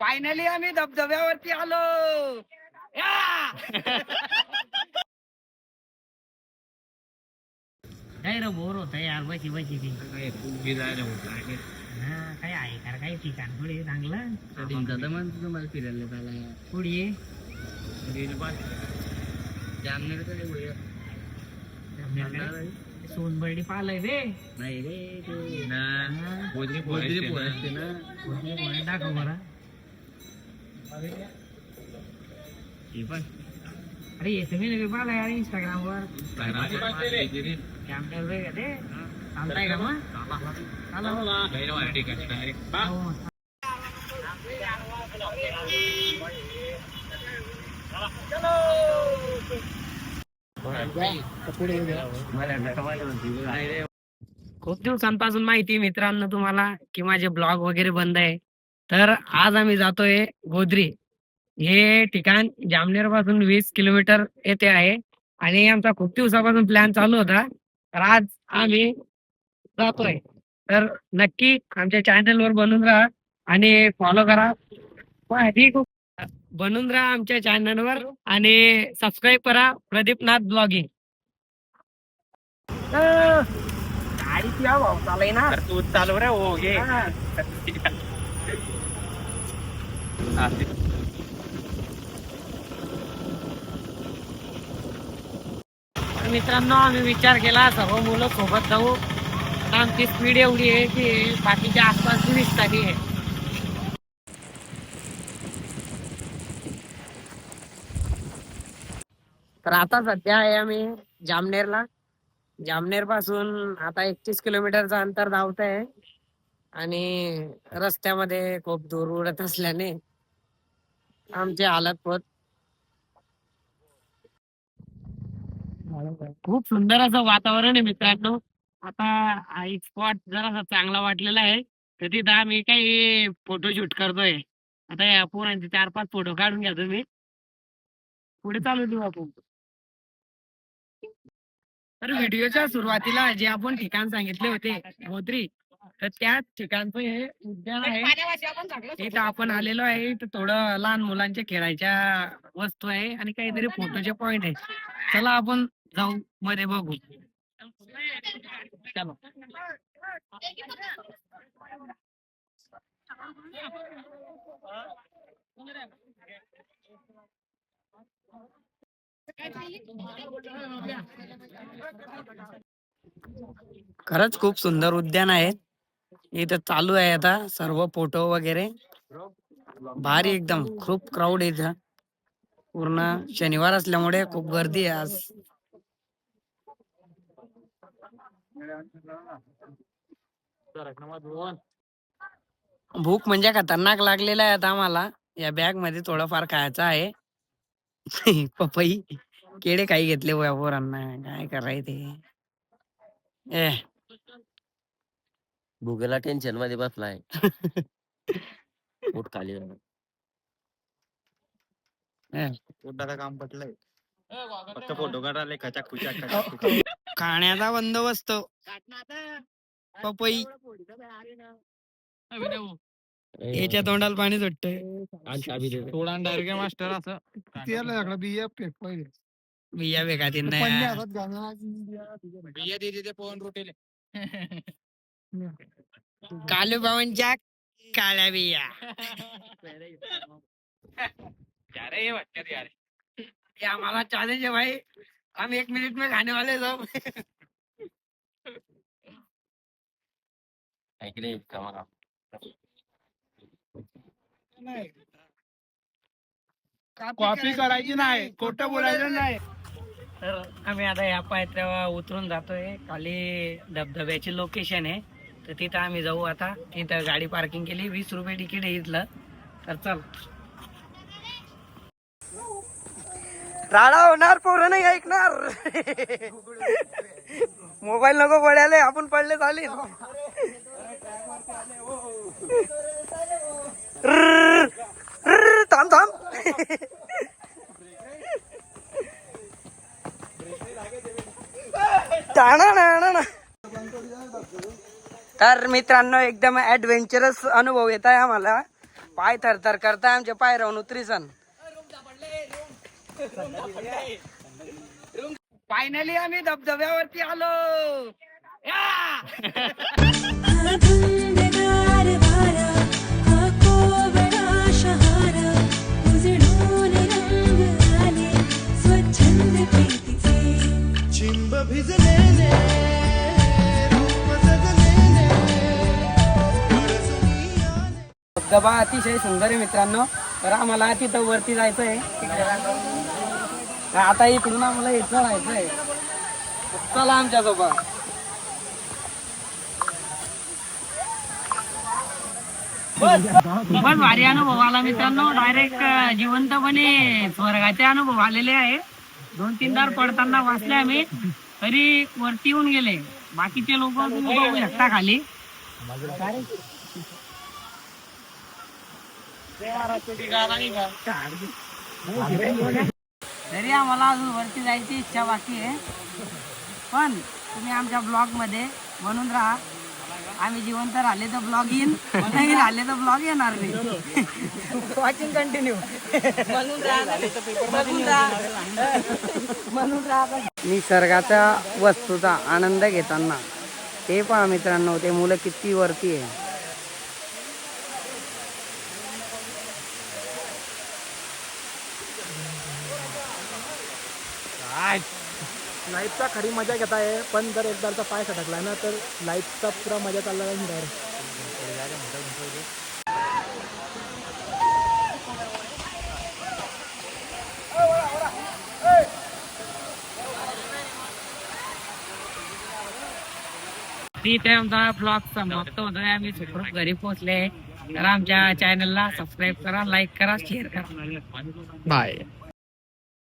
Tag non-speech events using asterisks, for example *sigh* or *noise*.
Finally आम्ही धबधब्यावरती आलो. या! काय रे बोर होत यार बशी बशी ती. हा काय आहे का? काही ठिकाण थोडी चांगलं. तुम्हाला फिरायला झाला पुढे? ये. सोनबर्डी पाहिलंय रे. नाही रे हा. गोदरी पोर दाखव बरं अरे येते मी नवी पाहिलं यार इंस्टाग्राम वर कॅम्पेल रे का ते चालताय का मग चाला हो. खूप दिवसांपासून माहिती आहे मित्रांनो तुम्हाला की माझे ब्लॉग वगैरे बंद आहे. तर आज आम्ही जातोय गोद्री. हे ठिकाण जामनेरपासून वीस किलोमीटर येथे आहे. आणि आमचा खूप दिवसापासून प्लॅन चालू होता. तर आज आम्ही जातोय. तर नक्की आमच्या चॅनल वर बनून राहा आणि फॉलो करा. माहिती खूप बनून राहा आमच्या चॅनल वर आणि सबस्क्राईब करा प्रदीपनाथ ब्लॉगिंग गाडी ना. तू चालू रे हो. *laughs* घे मित्रांनो आम्ही विचार केला सर्व मुलं सोबत जाऊ. पण आमची स्पीड एवढी आहे की बाकीच्या आसपास दिसतात आहे. तर आता सध्या आहे आम्ही जामनेरला. जामनेरपासून आता एकतीस किलोमीटरचं अंतर धावत आहे आणि रस्त्यामध्ये खूप दूर उडत असल्याने आमचे हालत खूप सुंदर असं वातावरण आहे मित्रांनो. आता एक स्पॉट जरासा चांगला वाटलेला आहे तर तिथं आम्ही काही फोटोशूट करतोय. आता या पोरांचे चार पाच फोटो काढून घ्या तुम्ही. पुढे चालू देऊ आपण. तर व्हिडिओच्या सुरुवातीला जे आपण ठिकाण सांगितले होते मोत्री तर त्या ठिकाणचं हे उद्यान आहे. इथं आपण आलेलो आहे. इथं थोडं लहान मुलांच्या खेळायच्या वस्तू आहे आणि काहीतरी फोटोचे पॉइंट आहे. चला आपण जाऊ मध्ये बघू. चलो. खरंच खूप सुंदर उद्यान आहे. इथं चालू आहे आता सर्व फोटो वगैरे. भारी एकदम खूप क्राऊड आहे इथं. पूर्ण शनिवार असल्यामुळे खूप गर्दी आहे आज. भूक म्हणजे खतरनाक लागलेला आहे आता आम्हाला. या बॅगमध्ये थोडंफार खायचं आहे. *laughs* पपई केडे काही घेतले वया पोरांना. काय करायचे ए भुगेला टेन्शनमध्ये बसलाय. पोट खाली झालं. पोटाला काम पटलंय. फक्त फोटो काढायला खचाक खुचाक खचाक खुचाक. खाण्याचा बंदोबस्त. पपई. याच्या तोंडाला पाणी सुटतंय. आण चाबी दे. सोळा डायरेक्ट मास्टर असं. बिया बेगा बिया दे दे पवन रोटेले. *laughs* कालू बावनच्या काळ्या बिया. अरे ये वाटतं यार. ये आम्हाला चॅलेंज है भाई हम एक मिनट में खाने वाले सब ऐकले का मला? कॉपी करायची नाही खोटं बोलायचं नाही. तर आम्ही आता या पायथ्यावर उतरून जातोय. खाली धबधब्याची लोकेशन आहे. तर तिथं आम्ही जाऊ आता. तिथं गाडी पार्किंग केली. वीस रुपये तिकीट इथलं. तर चल. राडा होणार पोरं नाही ऐकणार. मोबाईल नको पडायला आपण पडले चालेल. थांब थांब. टाणा ना ना ना. तर मित्रांनो एकदम ऍडव्हेंचरस अनुभव येत आहे आम्हाला. पाय थरथर करताय आमचे पाय राहून उतरीसन. फायनली आम्ही धबधब्यावरती आलो. *laughs* धबधबा अतिशय सुंदर आहे मित्रांनो. तर आम्हाला तिथं वरती जायचं आहे आता इकडून आम्हाला इथं चढायचं आहे चला आमच्यासोबत खूपच भारी अनुभव आला मित्रांनो. डायरेक्ट जिवंतपणे स्वर्गाचे अनुभव आलेले आहे. दोन तीनदा पडताना वाचले आम्ही. तरी वरती येऊन गेले. बाकीचे लोक बघू शकता खाली. तरी आम्हाला अजून वरती जायची इच्छा बाकी आहे. पण तुम्ही आमच्या ब्लॉगमध्ये म्हणून राहा. आम्ही जिवंत राहिले तर ब्लॉग येईन. नाही राहिले तर ब्लॉग येणार नाही. वॉचिंग कंटिन्यू म्हणून म्हणून राहा. निसर्गाच्या वस्तूचा आनंद घेताना. ते पहा मित्रांनो ते मुलं किती वरती आहे. लाईफचा खरी मजा घेत आहे पण जर एकदाचा पाय सटकला ना तर लाईफचा पुरा मजा चालला नाही डायरेक्ट इथे आमचा ब्लॉग समाप्त होतोय. आम्ही सुखरूप घरी पोहोचले. तर आमच्या चॅनलला सबस्क्राईब करा लाईक करा शेअर करा. बाय